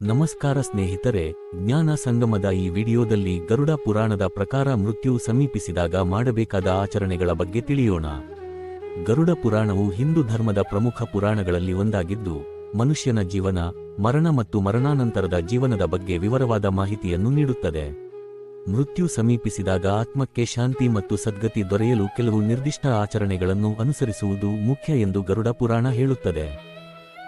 ನಮಸ್ಕಾರ ಸ್ನೇಹಿತರೆ, ಜ್ಞಾನ ಸಂಗಮದ ಈ ವಿಡಿಯೋದಲ್ಲಿ ಗರುಡ ಪುರಾಣದ ಪ್ರಕಾರ ಮೃತ್ಯು ಸಮೀಪಿಸಿದಾಗ ಮಾಡಬೇಕಾದ ಆಚರಣೆಗಳ ಬಗ್ಗೆ ತಿಳಿಯೋಣ. ಗರುಡ ಪುರಾಣವು ಹಿಂದೂ ಧರ್ಮದ ಪ್ರಮುಖ ಪುರಾಣಗಳಲ್ಲಿ ಒಂದಾಗಿದ್ದು, ಮನುಷ್ಯನ ಜೀವನ, ಮರಣ ಮತ್ತು ಮರಣಾನಂತರದ ಜೀವನದ ಬಗ್ಗೆ ವಿವರವಾದ ಮಾಹಿತಿಯನ್ನು ನೀಡುತ್ತದೆ. ಮೃತ್ಯು ಸಮೀಪಿಸಿದಾಗ ಆತ್ಮಕ್ಕೆ ಶಾಂತಿ ಮತ್ತು ಸದ್ಗತಿ ದೊರೆಯಲು ಕೆಲವು ನಿರ್ದಿಷ್ಟ ಆಚರಣೆಗಳನ್ನು ಅನುಸರಿಸುವುದು ಮುಖ್ಯ ಎಂದು ಗರುಡ ಪುರಾಣ ಹೇಳುತ್ತದೆ.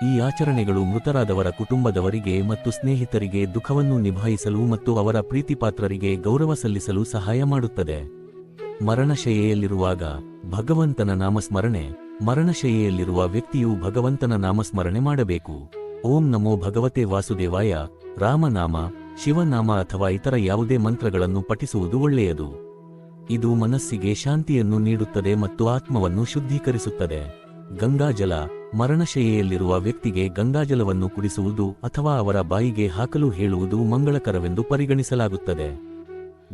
ಈ ಆಚರಣೆಗಳು ಮೃತರಾದವರ ಕುಟುಂಬದವರಿಗೆ ಮತ್ತು ಸ್ನೇಹಿತರಿಗೆ ದುಃಖವನ್ನು ನಿಭಾಯಿಸಲು ಮತ್ತು ಅವರ ಪ್ರೀತಿಪಾತ್ರರಿಗೆ ಗೌರವ ಸಲ್ಲಿಸಲು ಸಹಾಯ ಮಾಡುತ್ತದೆ. ಮರಣಶಯೆಯಲ್ಲಿರುವಾಗ ಭಗವಂತನ ನಾಮಸ್ಮರಣೆ, ಮರಣಶಯೆಯಲ್ಲಿರುವ ವ್ಯಕ್ತಿಯು ಭಗವಂತನ ನಾಮಸ್ಮರಣೆ ಮಾಡಬೇಕು. ಓಂ ನಮೋ ಭಗವತೆ ವಾಸುದೇವಾಯ, ರಾಮನಾಮ, ಶಿವನಾಮ ಅಥವಾ ಇತರ ಯಾವುದೇ ಮಂತ್ರಗಳನ್ನು ಪಠಿಸುವುದು ಒಳ್ಳೆಯದು. ಇದು ಮನಸ್ಸಿಗೆ ಶಾಂತಿಯನ್ನು ನೀಡುತ್ತದೆ ಮತ್ತು ಆತ್ಮವನ್ನು ಶುದ್ಧೀಕರಿಸುತ್ತದೆ. ಗಂಗಾಜಲ ಮರಣಶಯ್ಯೆಯಲ್ಲಿರುವ ವ್ಯಕ್ತಿಗೆ ಗಂಗಾಜಲವನ್ನು ಕುಡಿಸುವುದು ಅಥವಾ ಅವರ ಬಾಯಿಗೆ ಹಾಕಲು ಹೇಳುವುದು ಮಂಗಳಕರವೆಂದು ಪರಿಗಣಿಸಲಾಗುತ್ತದೆ.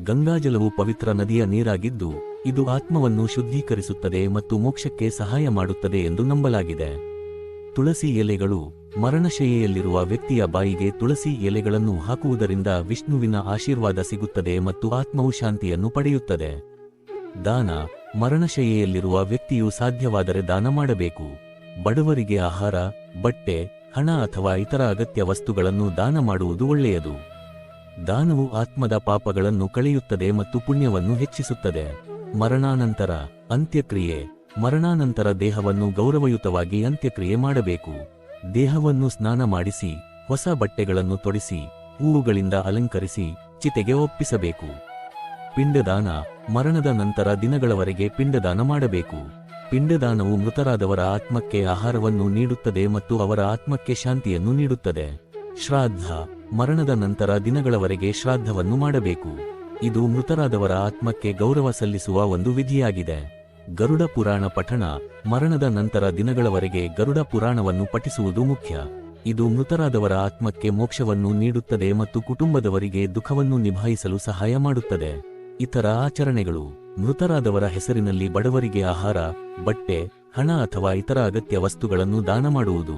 ಗಂಗಾಜಲವು ಪವಿತ್ರ ನದಿಯ ನೀರಾಗಿದ್ದು, ಇದು ಆತ್ಮವನ್ನು ಶುದ್ಧೀಕರಿಸುತ್ತದೆ ಮತ್ತು ಮೋಕ್ಷಕ್ಕೆ ಸಹಾಯ ಮಾಡುತ್ತದೆ ಎಂದು ನಂಬಲಾಗಿದೆ. ತುಳಸಿ ಎಲೆಗಳು ಮರಣಶಯೆಯಲ್ಲಿರುವ ವ್ಯಕ್ತಿಯ ಬಾಯಿಗೆ ತುಳಸಿ ಎಲೆಗಳನ್ನು ಹಾಕುವುದರಿಂದ ವಿಷ್ಣುವಿನ ಆಶೀರ್ವಾದ ಸಿಗುತ್ತದೆ ಮತ್ತು ಆತ್ಮವು ಶಾಂತಿಯನ್ನು ಪಡೆಯುತ್ತದೆ. ದಾನ ಮರಣಶಯೆಯಲ್ಲಿರುವ ವ್ಯಕ್ತಿಯು ಸಾಧ್ಯವಾದರೆ ದಾನ ಮಾಡಬೇಕು. ಬಡವರಿಗೆ ಆಹಾರ, ಬಟ್ಟೆ, ಹಣ ಅಥವಾ ಇತರ ಅಗತ್ಯ ವಸ್ತುಗಳನ್ನು ದಾನ ಮಾಡುವುದು ಒಳ್ಳೆಯದು. ದಾನವು ಆತ್ಮದ ಪಾಪಗಳನ್ನು ಕಳೆಯುತ್ತದೆ ಮತ್ತು ಪುಣ್ಯವನ್ನು ಹೆಚ್ಚಿಸುತ್ತದೆ. ಮರಣಾನಂತರ ಅಂತ್ಯಕ್ರಿಯೆ. ಮರಣಾನಂತರ ದೇಹವನ್ನು ಗೌರವಯುತವಾಗಿ ಅಂತ್ಯಕ್ರಿಯೆ ಮಾಡಬೇಕು. ದೇಹವನ್ನು ಸ್ನಾನ ಮಾಡಿಸಿ, ಹೊಸ ಬಟ್ಟೆಗಳನ್ನು ತೊಡಿಸಿ, ಹೂವುಗಳಿಂದ ಅಲಂಕರಿಸಿ, ಚಿತೆಗೆ ಒಪ್ಪಿಸಬೇಕು. ಪಿಂಡದಾನ. ಮರಣದ ನಂತರ ದಿನಗಳವರೆಗೆ ಪಿಂಡದಾನ ಮಾಡಬೇಕು. ಪಿಂಡದಾನವು ಮೃತರಾದವರ ಆತ್ಮಕ್ಕೆ ಆಹಾರವನ್ನು ನೀಡುತ್ತದೆ ಮತ್ತು ಅವರ ಆತ್ಮಕ್ಕೆ ಶಾಂತಿಯನ್ನು ನೀಡುತ್ತದೆ. ಶ್ರಾದ್ದ ಮರಣದ ನಂತರ ದಿನಗಳವರೆಗೆ ಶ್ರಾದ್ದವನ್ನು ಮಾಡಬೇಕು. ಇದು ಮೃತರಾದವರ ಆತ್ಮಕ್ಕೆ ಗೌರವ ಸಲ್ಲಿಸುವ ಒಂದು ವಿಧಿಯಾಗಿದೆ. ಗರುಡ ಪುರಾಣ ಪಠಣ. ಮರಣದ ನಂತರ ದಿನಗಳವರೆಗೆ ಗರುಡ ಪುರಾಣವನ್ನು ಪಠಿಸುವುದು ಮುಖ್ಯ. ಇದು ಮೃತರಾದವರ ಆತ್ಮಕ್ಕೆ ಮೋಕ್ಷವನ್ನು ನೀಡುತ್ತದೆ ಮತ್ತು ಕುಟುಂಬದವರಿಗೆ ದುಃಖವನ್ನು ನಿಭಾಯಿಸಲು ಸಹಾಯ ಮಾಡುತ್ತದೆ. ಇತರ ಆಚರಣೆಗಳು. ಮೃತರಾದವರ ಹೆಸರಿನಲ್ಲಿ ಬಡವರಿಗೆ ಆಹಾರ, ಬಟ್ಟೆ, ಹಣ ಅಥವಾ ಇತರ ಅಗತ್ಯ ವಸ್ತುಗಳನ್ನು ದಾನ ಮಾಡುವುದು.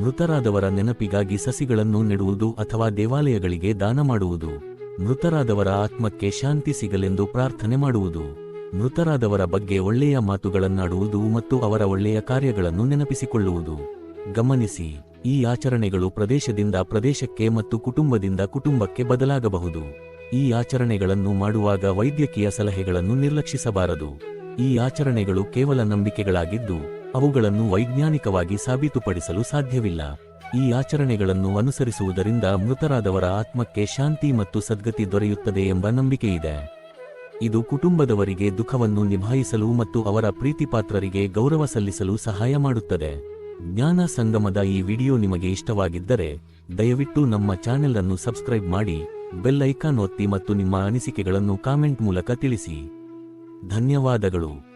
ಮೃತರಾದವರ ನೆನಪಿಗಾಗಿ ಸಸಿಗಳನ್ನು ನೆಡುವುದು ಅಥವಾ ದೇವಾಲಯಗಳಿಗೆ ದಾನ ಮಾಡುವುದು. ಮೃತರಾದವರ ಆತ್ಮಕ್ಕೆ ಶಾಂತಿ ಸಿಗಲೆಂದು ಪ್ರಾರ್ಥನೆ ಮಾಡುವುದು. ಮೃತರಾದವರ ಬಗ್ಗೆ ಒಳ್ಳೆಯ ಮಾತುಗಳನ್ನಾಡುವುದು ಮತ್ತು ಅವರ ಒಳ್ಳೆಯ ಕಾರ್ಯಗಳನ್ನು ನೆನಪಿಸಿಕೊಳ್ಳುವುದು. ಗಮನಿಸಿ, ಈ ಆಚರಣೆಗಳು ಪ್ರದೇಶದಿಂದ ಪ್ರದೇಶಕ್ಕೆ ಮತ್ತು ಕುಟುಂಬದಿಂದ ಕುಟುಂಬಕ್ಕೆ ಬದಲಾಗಬಹುದು. ಈ ಆಚರಣೆಗಳನ್ನು ಮಾಡುವಾಗ ವೈದ್ಯಕೀಯ ಸಲಹೆಗಳನ್ನು ನಿರ್ಲಕ್ಷಿಸಬಾರದು. ಈ ಆಚರಣೆಗಳು ಕೇವಲ ನಂಬಿಕೆಗಳಾಗಿದ್ದು, ಅವುಗಳನ್ನು ವೈಜ್ಞಾನಿಕವಾಗಿ ಸಾಬೀತುಪಡಿಸಲು ಸಾಧ್ಯವಿಲ್ಲ. ಈ ಆಚರಣೆಗಳನ್ನು ಅನುಸರಿಸುವುದರಿಂದ ಮೃತರಾದವರ ಆತ್ಮಕ್ಕೆ ಶಾಂತಿ ಮತ್ತು ಸದ್ಗತಿ ದೊರೆಯುತ್ತದೆ ಎಂಬ ನಂಬಿಕೆಯಿದೆ. ಇದು ಕುಟುಂಬದವರಿಗೆ ದುಃಖವನ್ನು ನಿಭಾಯಿಸಲು ಮತ್ತು ಅವರ ಪ್ರೀತಿಪಾತ್ರರಿಗೆ ಗೌರವ ಸಲ್ಲಿಸಲು ಸಹಾಯ ಮಾಡುತ್ತದೆ. ಜ್ಞಾನ ಸಂಗಮದ ಈ ವಿಡಿಯೋ ನಿಮಗೆ ಇಷ್ಟವಾಗಿದ್ದರೆ, ದಯವಿಟ್ಟು ನಮ್ಮ ಚಾನೆಲ್ ಅನ್ನು ಸಬ್ಸ್ಕ್ರೈಬ್ ಮಾಡಿ ಬೆಲ್ ಐಕಾನ್ ಒತ್ತಿ ಮತ್ತು ನಿಮ್ಮ ಅನಿಸಿಕೆಗಳನ್ನು ಕಾಮೆಂಟ್ ಮೂಲಕ ತಿಳಿಸಿ. ಧನ್ಯವಾದಗಳು.